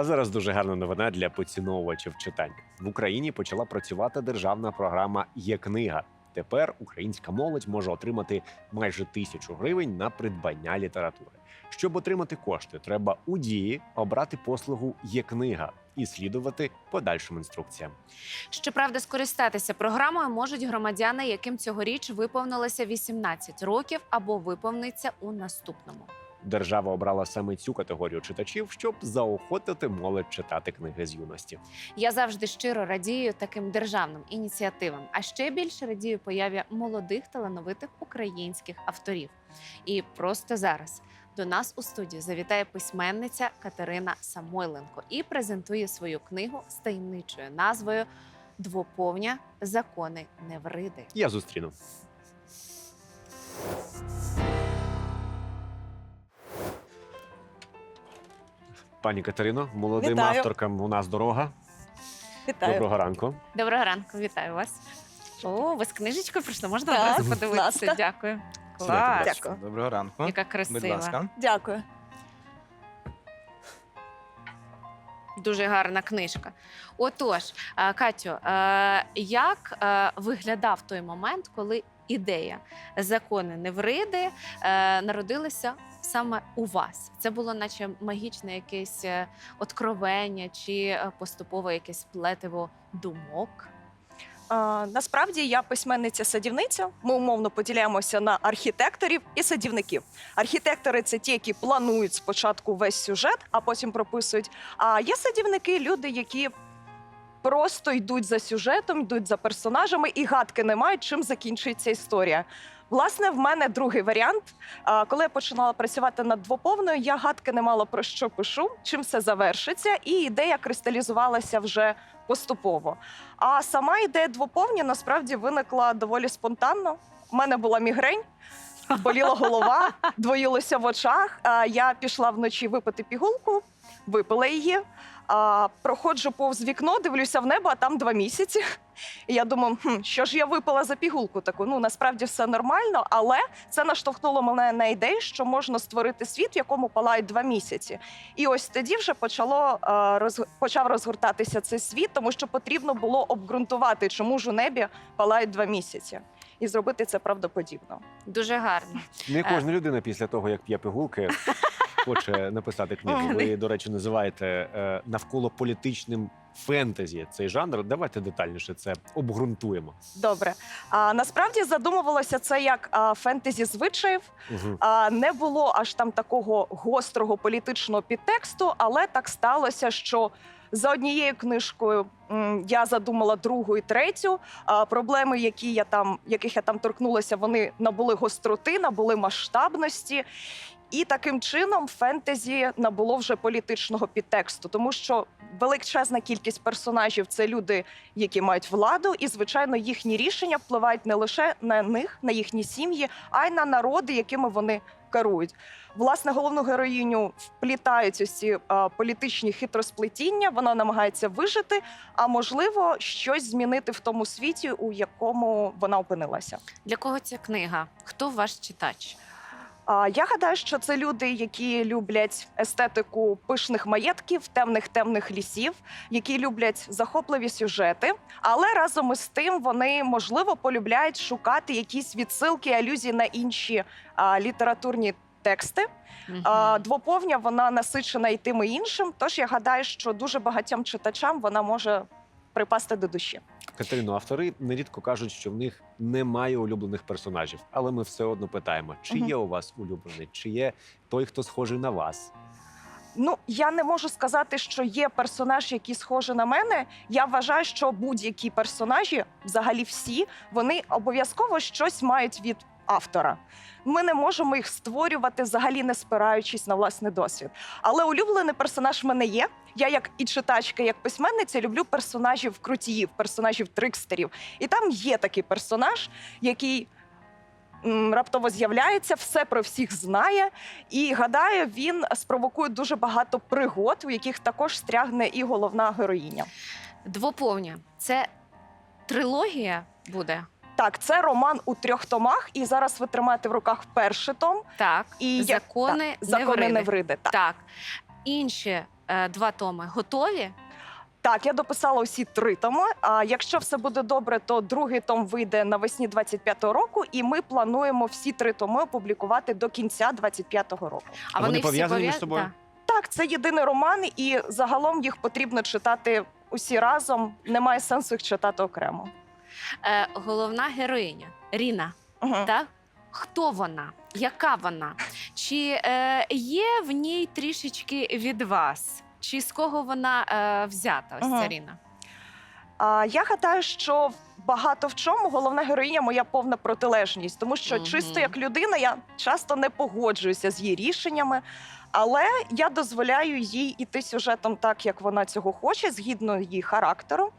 А зараз дуже гарна новина для поціновувачів читання. В Україні почала працювати державна програма Є книга. Тепер українська молодь може отримати майже тисячу гривень на придбання літератури. Щоб отримати кошти, треба у дії обрати послугу Є книга і слідувати подальшим інструкціям. Щоправда, скористатися програмою можуть громадяни, яким цьогоріч виповнилося 18 років або виповниться у наступному. Держава обрала саме цю категорію читачів, щоб заохотити молодь читати книги з юності. Я завжди щиро радію таким державним ініціативам, а ще більше радію появі молодих талановитих українських авторів. І просто зараз до нас у студію завітає письменниця Катерина Самойленко і презентує свою книгу з таємничою назвою Двоповня Закони Невриди. Я зустріну. Пані Катерино, молодим Вітаю. авторкам у нас дорога. Вітаю. Доброго ранку. Доброго ранку, вітаю вас. О, ви з книжечкою прийшли? Можна Так, одразу будь подивитися? ласка. Дякую. Клас. Дякую. Доброго ранку. Яка красива. Будь ласка. Дякую. Дуже гарна книжка. Отож, е, Катю, е, як е, виглядав той момент, коли ідея закони Невриди е, народилася саме у вас? Це було наче магічне якесь е, откровення чи е, поступове якесь плетиво думок? Насправді я письменниця-садівниця. Ми умовно поділяємося на архітекторів і садівників. Архітектори це ті, які планують спочатку весь сюжет, а потім прописують. А є садівники, люди, які. Просто йдуть за сюжетом, йдуть за персонажами і гадки не мають, чим закінчиться історія. Власне, в мене другий варіант. Коли я починала працювати над двоповною, я гадки не мала про що пишу, чим все завершиться, і ідея кристалізувалася вже поступово. А сама ідея двоповні насправді виникла доволі спонтанно. У мене була мігрень, боліла голова, двоїлося в очах. Я пішла вночі випити пігулку, випила її. Проходжу повз вікно, дивлюся в небо, а там два місяці. І я думаю, хм, що ж я випила за пігулку таку? Ну насправді все нормально, але це наштовхнуло мене на ідею, що можна створити світ, в якому палають два місяці. І ось тоді вже почало роз... почав розгортатися цей світ, тому що потрібно було обґрунтувати, чому ж у небі палають два місяці, і зробити це правдоподібно. Дуже гарно. Не Е. кожна людина після того, як п'є пігулки, хоче написати книгу. Ви, до речі, називаєте е, навколо політичним фентезі цей жанр. Давайте детальніше це обґрунтуємо. Добре. А насправді задумувалося це як а, фентезі звичаїв. Угу. А, не було аж там такого гострого політичного підтексту, але так сталося, що. За однією книжкою я задумала другу і третю. А проблеми, які я там, яких я там торкнулася, вони набули гостроти, набули масштабності. І таким чином фентезі набуло вже політичного підтексту, тому що величезна кількість персонажів це люди, які мають владу, і звичайно їхні рішення впливають не лише на них, на їхні сім'ї, а й на народи, якими вони керують. Власне, головну героїню вплітають ці а, політичні хитросплетіння. Вона намагається вижити, а можливо, щось змінити в тому світі, у якому вона опинилася. Для кого ця книга? Хто ваш читач? Я гадаю, що це люди, які люблять естетику пишних маєтків, темних темних лісів, які люблять захопливі сюжети, але разом із тим вони можливо полюбляють шукати якісь відсилки, алюзії на інші а, літературні тексти. А, двоповня вона насичена і тим і іншим. Тож я гадаю, що дуже багатьом читачам вона може припасти до душі. Катерино, автори нерідко кажуть, що в них немає улюблених персонажів, але ми все одно питаємо: чи є у вас улюблений, чи є той, хто схожий на вас? Ну, я не можу сказати, що є персонаж, який схожий на мене. Я вважаю, що будь-які персонажі, взагалі всі, вони обов'язково щось мають від автора. Ми не можемо їх створювати, взагалі не спираючись на власний досвід. Але улюблений персонаж в мене є. Я, як і читачка, як письменниця, люблю персонажів крутіїв, персонажів трикстерів. І там є такий персонаж, який. Раптово з'являється, все про всіх знає, і гадаю, він спровокує дуже багато пригод, у яких також стрягне і головна героїня. Двоповня. Це трилогія буде? Так, це роман у трьох томах, і зараз ви тримаєте в руках перший том. Так. І я- закони, так, закони Невриди. Невриди. Так. Так. інші е, два томи готові? Так, я дописала усі три томи. А якщо все буде добре, то другий том вийде навесні 25-го року, і ми плануємо всі три томи опублікувати до кінця 25-го року. А вони всі пов'язані між пов'я- собою? Да. Так, це єдиний роман, і загалом їх потрібно читати усі разом. Немає сенсу їх читати окремо. Е, головна героїня Ріна. Мгм. Так? Хто вона? Яка вона? Чи е, є в ній трішечки від вас? Чи з кого вона е, взята? Ось ця Ага. Ріна? А я гадаю, що багато в чому головна героїня моя повна протилежність, тому що Мгм. чисто як людина я часто не погоджуюся з її рішеннями, але я дозволяю їй іти сюжетом так, як вона цього хоче, згідно її характеру.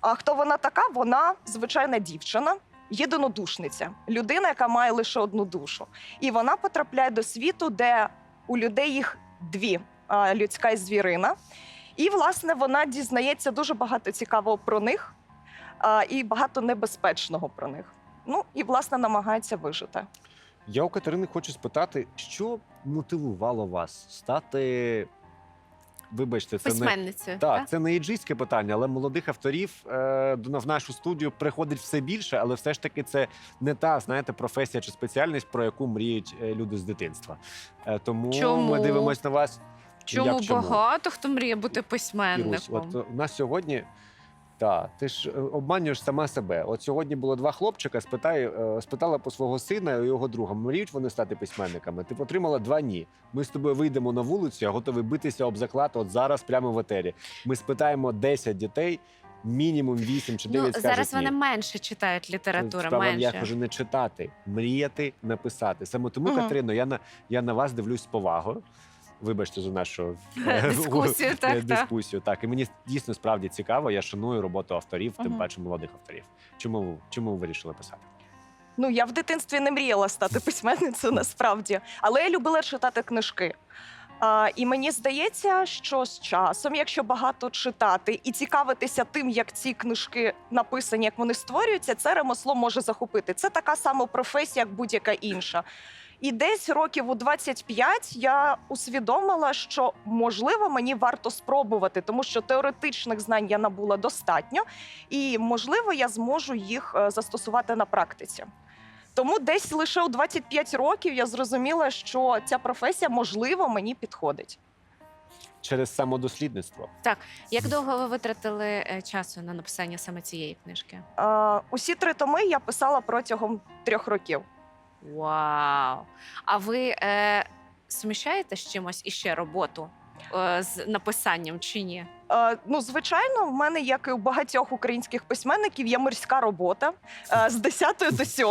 А хто вона така? Вона звичайна дівчина. Єдинодушниця, людина, яка має лише одну душу, і вона потрапляє до світу, де у людей їх дві людська і звірина. І, власне, вона дізнається дуже багато цікавого про них і багато небезпечного про них. Ну і власне намагається вижити. Я у Катерини хочу спитати, що мотивувало вас стати. Вибачте, це не Письменницею. так, це не іджистське питання, але молодих авторів е, до- в нашу студію приходить все більше, але все ж таки це не та знаєте професія чи спеціальність, про яку мріють е, люди з дитинства. Е, тому Чому? ми дивимося на вас. Чому Як чому? багато хто мріє бути Ірусь, письменником? от е, у нас сьогодні. Та, ти ж е, обманюєш сама себе. От сьогодні було два хлопчика, спитай, е, спитала по свого сина і його друга, мріють вони стати письменниками. Ти отримала два ні. Ми з тобою вийдемо на вулицю, я готовий битися об заклад от зараз, прямо в етері. Ми спитаємо 10 дітей, мінімум 8 чи 9 Ну, скажуть зараз вони ні. менше читають літературу, Справа, Я кажу не читати, мріяти, написати. Саме тому, Мгм. Катерино, я на я на вас дивлюсь з повагою. Вибачте за нашу Дискусію, е, так, так. дискусію. Так, і мені дійсно справді цікаво. Я шаную роботу авторів, тим паче молодих авторів. Чому чому ви вирішили писати? Ну я в дитинстві не мріяла стати письменницею насправді, але я любила читати книжки. А, і мені здається, що з часом, якщо багато читати і цікавитися тим, як ці книжки написані, як вони створюються, це ремесло може захопити. Це така сама професія, як будь-яка інша. І десь років у 25 я усвідомила, що можливо мені варто спробувати, тому що теоретичних знань я набула достатньо, і можливо я зможу їх е, застосувати на практиці. Тому десь лише у 25 років я зрозуміла, що ця професія можливо мені підходить. Через самодослідництво. Так, Як довго ви витратили е, часу на написання саме цієї книжки? Е, усі три томи я писала протягом трьох років. Вау! А ви е, сміщаєте з чимось іще роботу е, з написанням чи ні? Е, ну, звичайно, в мене, як і у багатьох українських письменників, є морська робота е, з 10 до 7,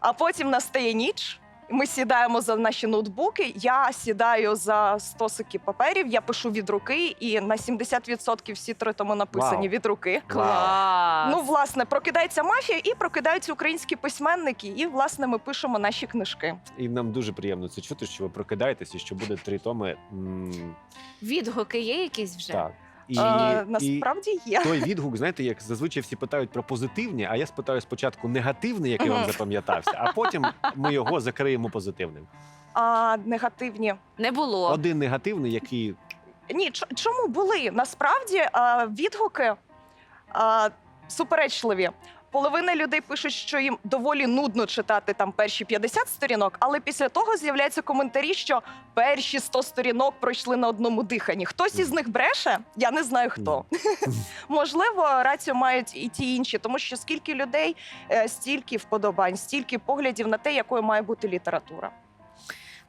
а потім настає ніч. Ми сідаємо за наші ноутбуки. Я сідаю за стосики паперів, я пишу від руки, і на 70% всі три томи написані Вау. від руки. Клас! Ну, власне, прокидається мафія і прокидаються українські письменники. І, власне, ми пишемо наші книжки. І нам дуже приємно це чути, що ви прокидаєтесь і що буде три томи. м, Відгуки є якісь вже? Так. І, е, і насправді є. той відгук, знаєте, як зазвичай всі питають про позитивні, а я спитаю спочатку негативний, який вам запам'ятався, а потім ми його закриємо позитивним. А негативні Не було. Один негативний, який Ні, чому були? Насправді відгуки суперечливі. Половина людей пишуть, що їм доволі нудно читати там перші 50 сторінок, але після того з'являються коментарі, що перші 100 сторінок пройшли на одному диханні. Хтось із них бреше, я не знаю хто. Можливо, рацію мають і ті інші, тому що скільки людей, е, стільки вподобань, стільки поглядів на те, якою має бути література.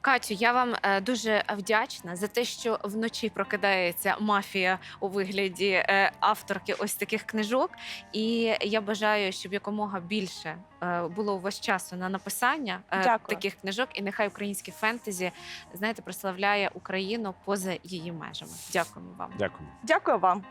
Катю, я вам е, дуже вдячна за те, що вночі прокидається мафія у вигляді е, авторки ось таких книжок. І я бажаю, щоб якомога більше е, було у вас часу на написання Дякую. таких книжок, і нехай українське фентезі знаєте прославляє Україну поза її межами. Дякуємо вам. дякую. Дякую вам.